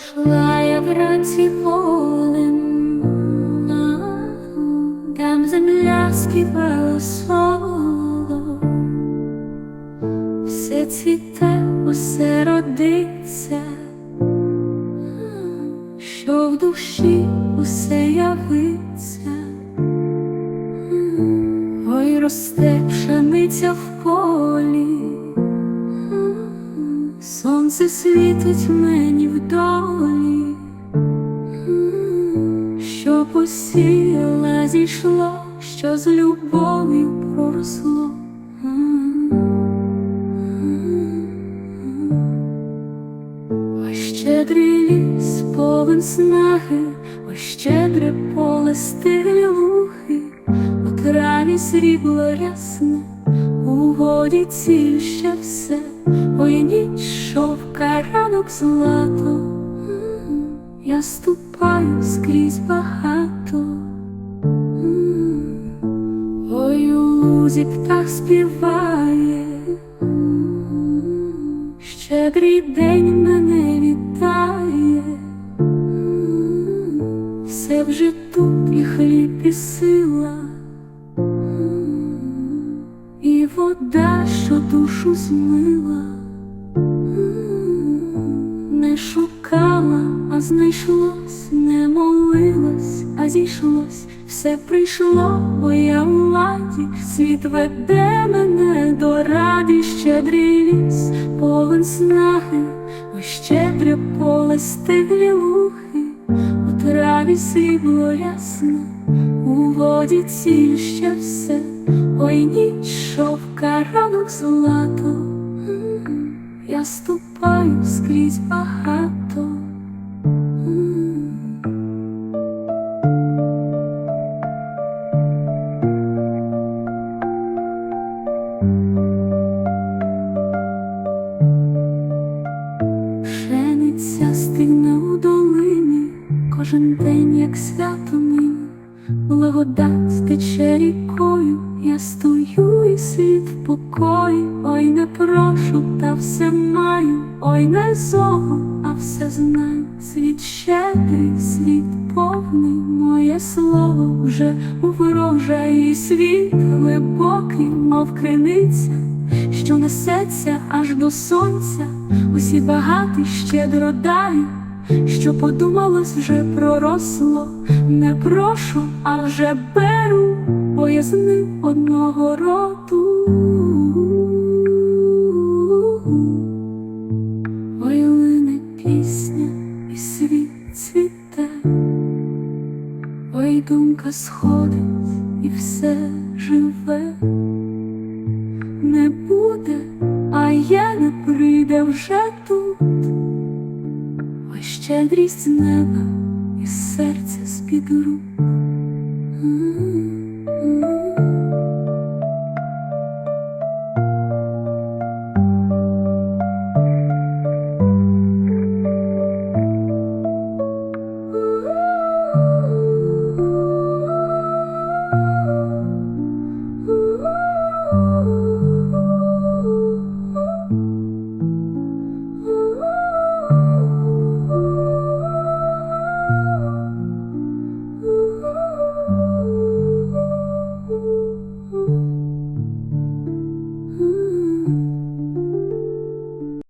Йшла я вранці полем, там земля співала соло, все цвіте, усе родиться, що в душі усе явиться, ой росте пшениця в полі. Сонце світить мені вдолі, що посіяла, зійшло, що з любов'ю проросло. Ой, щедрий ліс, повен снаги, ой, щедре поле стилі лухи, у траві срібло рясне, у воді ціль ще все, ой, ніч шовка ранок злато, я ступаю скрізь багато, ой, у лузі птах співає. Щедрий день мене вітає, все вже тут і хліб, і сила, вода, що душу змила, не шукала, а знайшлось, не молилась, а зійшлось, все прийшло, бо я в ладі, світ веде мене до раді, щедрий ліс, повен снаги, щедре поле стиглі лухи, у траві срібло ясне, у воді ціль ще все, ой, ніч шовка ранок злато, я ступаю скрізь багато. Пшениця стигне у долині, кожен день, як свято нині, благодать тече рікою, я стою і світ в покої, ой, не прошу, та все маю, ой, не зого, а все знаю. Світ щедрий, світ повний, моє слово вже у врожаї світ глибокий, мов криниця що несеться аж до сонця, усі багаті щедро дають, що подумалось, вже проросло, не прошу, а вже беру, пояснив одного роду. Ой, лине пісня, і світ цвіте, ой, думка сходить, і все живе не буде, а я не прийде вже тут. Щедрість неба і серце з-під рук.